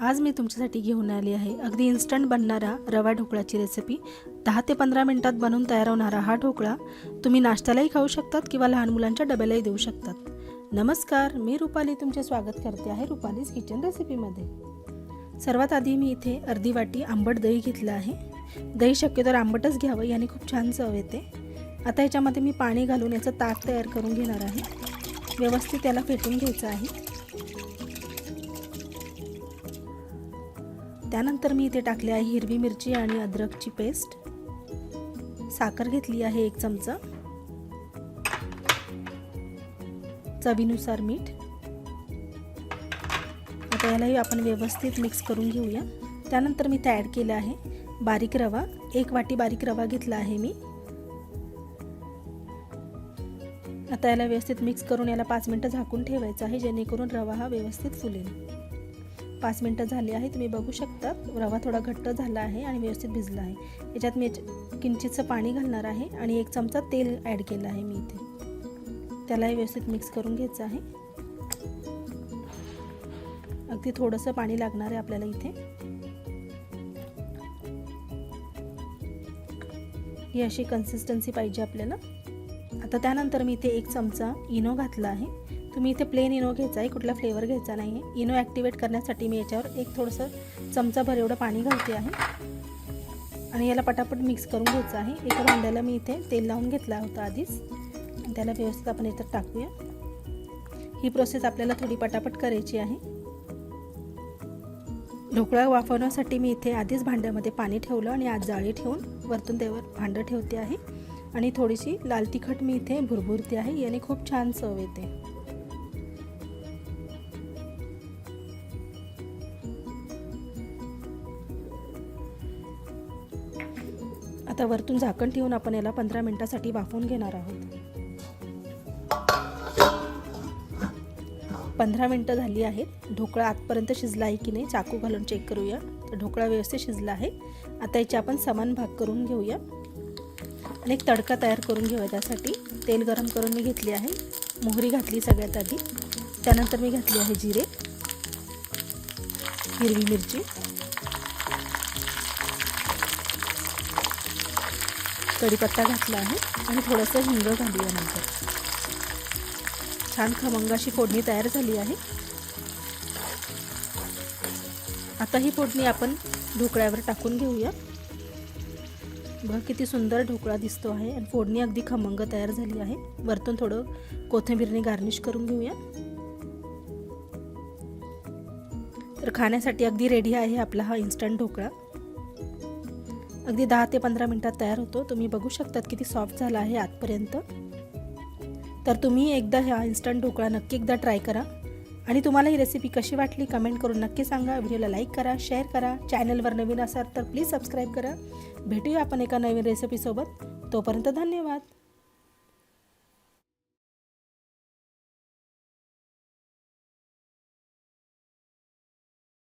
आज मी तुमच्यासाठी घेऊन आली आहे अगदी इन्स्टंट बनणारा रवा ढोकळ्याची रेसिपी दहा ते पंधरा मिनटात बनवून तयार होणारा हा ढोकळा तुम्ही नाश्त्यालाही खाऊ शकतात किंवा लहान मुलांच्या डब्यालाही देऊ शकतात. नमस्कार मी रुपाली तुमचे स्वागत करते आहे रुपालीज किचन रेसिपीमध्ये सर्वात आधी मी इथे अर्धी वाटी आंबट दही घेतलं आहे. दही शक्यतो आंबटच घ्यावं याने खूप छान चव येते. आता याच्यामध्ये मी पाणी घालून याचं ताक तयार करून घेणार आहे. व्यवस्थित त्याला फेटून घ्यायचं आहे. त्यानंतर मी इथे टाकले आहे हिरवी मिरची आणि अद्रकची पेस्ट. साखर घेतली आहे एक चमचा. चवीनुसार मीठ. आता यालाही आपण व्यवस्थित मिक्स करून घेऊया. त्यानंतर मी इथे ॲड केलं आहे बारीक रवा. एक वाटी बारीक रवा घेतला आहे मी. आता याला व्यवस्थित मिक्स करून याला पाच मिनटं झाकून ठेवायचं आहे जेणेकरून रवा हा व्यवस्थित फुलेल. पाच मिनटं झाली आहे तुम्ही बघू शकता. रवा थोडा घट्ट झाला आहे आणि व्यवस्थित भिजला आहे. याच्यात मी किंचितचं पाणी घालणार आहे आणि एक चमचा तेल ॲड केलं आहे मी इथे. त्यालाही व्यवस्थित मिक्स करून घ्यायचं आहे. अगदी थोडंसं पाणी लागणार आहे आपल्याला इथे. ही अशी कन्सिस्टन्सी पाहिजे आपल्याला. आता त्यानंतर मी इथे एक चमचा इनो घातला आहे. तुम्ही इथे प्लेन इनो घ्यायचा आहे कुठला फ्लेवर घ्यायचा नाही आहे इनो ॲक्टिवेट करण्यासाठी मी याच्यावर एक थोडंसं चमचाभर एवढं पाणी घालते आहे. आणि याला पटापट मिक्स करून घ्यायचं आहे. एका भांड्याला मी इथे तेल लावून घेतला होता आधीच. त्याला व्यवस्थित आपण याच्यात टाकूया. ही प्रोसेस आपल्याला थोडी पटापट करायची आहे. ढोकळा वाफवण्यासाठी मी इथे आधीच भांड्यामध्ये पाणी ठेवलं आणि आज जाळी ठेवून वरतून त्यावर भांडं ठेवते आहे. आणि थोडीशी लाल तिखट मी इथे भुरभुरते आहे. याने खूप छान चव येते. आता वरतून झाकण ठेवून आपण याला पंधरा मिनिटासाठी वाफवून घेणार आहोत. पंधरा मिनटं झाली आहेत. ढोकळा आतपर्यंत शिजला आहे की नाही चाकू घालून चेक करूया. तर ढोकळा व्यवस्थित शिजला आहे. आता याचे आपण समान भाग करून घेऊया. आणि एक तडका तयार करून घेऊया त्यासाठी. तेल गरम करून मी घेतली आहे. मोहरी घातली सगळ्यात आधी. त्यानंतर मी घातली आहे जिरे हिरवी मिरची. कढीपत्ता घातला आहे आणि थोडंसं हिंग घालूया नंतर. छान खमंगाशी फोडणी तयार झाली आहे. आता ही फोडणी आपण ढोकळ्यावर टाकून घेऊया. बघा किती सुंदर ढोकळा दिसतो आहे आणि फोडणी अगदी खमंग तयार झाली आहे. वरतून थोडं कोथिंबीरने गार्निश करून घेऊया. तर खाण्यासाठी अगदी रेडी आहे आपला हा इन्स्टंट ढोकळा. अगदी दहा ते पंधरा मिनटात तयार होतो. तुम्ही बघू शकतात किती सॉफ्ट झाला आहे आतपर्यंत. तर तुम्ही एकदा हा इन्स्टंट ढोकळा नक्की एकदा ट्राय करा. आणि तुम्हाला ही रेसिपी कशी वाटली कमेंट करून नक्की सांगा. व्हिडिओला लाईक करा शेअर करा. चॅनलवर नवीन असाल तर प्लीज सबस्क्राईब करा. भेटूया आपण एका नवीन रेसिपीसोबत तोपर्यंत धन्यवाद.